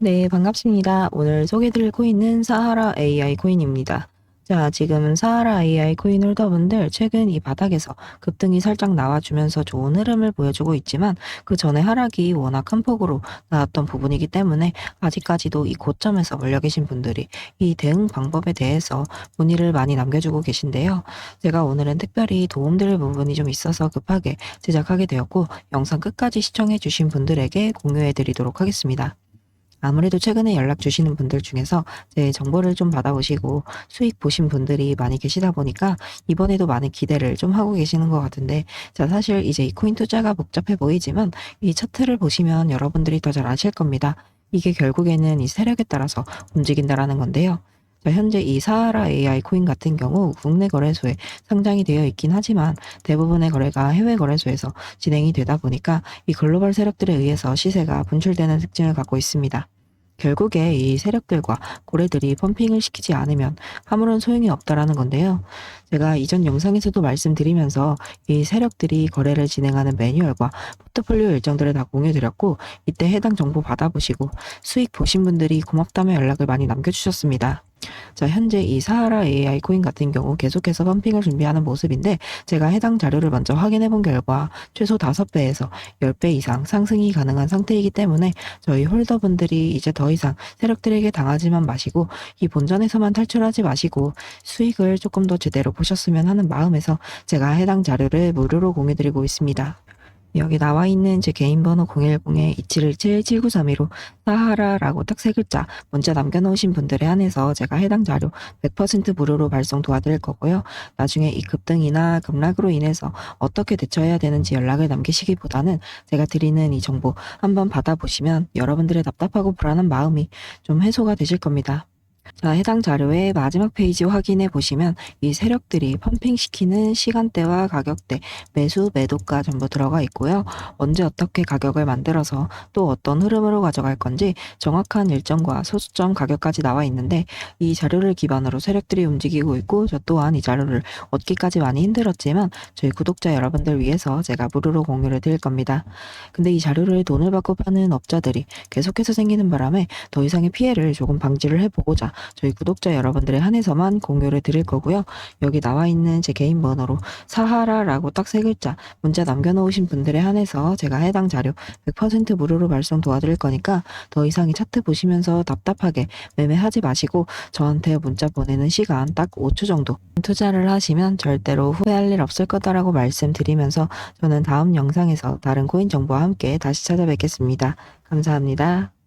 네, 반갑습니다. 오늘 소개드릴 코인은 사하라 AI 코인입니다. 자, 지금 사하라 AI 코인 홀더분들 최근 이 바닥에서 급등이 살짝 나와주면서 좋은 흐름을 보여주고 있지만 그 전에 하락이 워낙 큰 폭으로 나왔던 부분이기 때문에 아직까지도 이 고점에서 몰려 계신 분들이 이 대응 방법에 대해서 문의를 많이 남겨주고 계신데요. 제가 오늘은 특별히 도움드릴 부분이 좀 있어서 급하게 제작하게 되었고 영상 끝까지 시청해 주신 분들에게 공유해 드리도록 하겠습니다. 아무래도 최근에 연락 주시는 분들 중에서 제 정보를 좀 받아보시고 수익 보신 분들이 많이 계시다 보니까 이번에도 많은 기대를 좀 하고 계시는 것 같은데 자 사실 이제 이 코인 투자가 복잡해 보이지만 이 차트를 보시면 여러분들이 더 잘 아실 겁니다. 이게 결국에는 이 세력에 따라서 움직인다라는 건데요. 자, 현재 이 사하라 AI 코인 같은 경우 국내 거래소에 상장이 되어 있긴 하지만 대부분의 거래가 해외 거래소에서 진행이 되다 보니까 이 글로벌 세력들에 의해서 시세가 분출되는 특징을 갖고 있습니다. 결국에 이 세력들과 고래들이 펌핑을 시키지 않으면 아무런 소용이 없다라는 건데요. 제가 이전 영상에서도 말씀드리면서 이 세력들이 거래를 진행하는 매뉴얼과 포트폴리오 일정들을 다 공유드렸고 이때 해당 정보 받아보시고 수익 보신 분들이 고맙다며 연락을 많이 남겨주셨습니다. 자, 현재 이 사하라 AI 코인 같은 경우 계속해서 펌핑을 준비하는 모습인데 제가 해당 자료를 먼저 확인해 본 결과 최소 5배에서 10배 이상 상승이 가능한 상태이기 때문에 저희 홀더분들이 이제 더 이상 세력들에게 당하지만 마시고 이 본전에서만 탈출하지 마시고 수익을 조금 더 제대로 보셨으면 하는 마음에서 제가 해당 자료를 무료로 공유드리고 있습니다. 여기 나와 있는 제 개인 번호 010-2717-7932로 사하라라고 딱 세 글자 문자 남겨놓으신 분들에 한해서 제가 해당 자료 100% 무료로 발송 도와드릴 거고요. 나중에 이 급등이나 급락으로 인해서 어떻게 대처해야 되는지 연락을 남기시기보다는 제가 드리는 이 정보 한번 받아보시면 여러분들의 답답하고 불안한 마음이 좀 해소가 되실 겁니다. 자, 해당 자료의 마지막 페이지 확인해 보시면 이 세력들이 펌핑시키는 시간대와 가격대, 매수, 매도가 전부 들어가 있고요. 언제 어떻게 가격을 만들어서 또 어떤 흐름으로 가져갈 건지 정확한 일정과 소수점 가격까지 나와 있는데 이 자료를 기반으로 세력들이 움직이고 있고 저 또한 이 자료를 얻기까지 많이 힘들었지만 저희 구독자 여러분들 위해서 제가 무료로 공유를 드릴 겁니다. 근데 이 자료를 돈을 받고 파는 업자들이 계속해서 생기는 바람에 더 이상의 피해를 조금 방지를 해보고자 저희 구독자 여러분들에 한해서만 공유를 드릴 거고요. 여기 나와 있는 제 개인 번호로 사하라라고 딱 세 글자 문자 남겨놓으신 분들에 한해서 제가 해당 자료 100% 무료로 발송 도와드릴 거니까 더 이상 이 차트 보시면서 답답하게 매매하지 마시고 저한테 문자 보내는 시간 딱 5초 정도 투자를 하시면 절대로 후회할 일 없을 거다라고 말씀드리면서 저는 다음 영상에서 다른 코인 정보와 함께 다시 찾아뵙겠습니다. 감사합니다.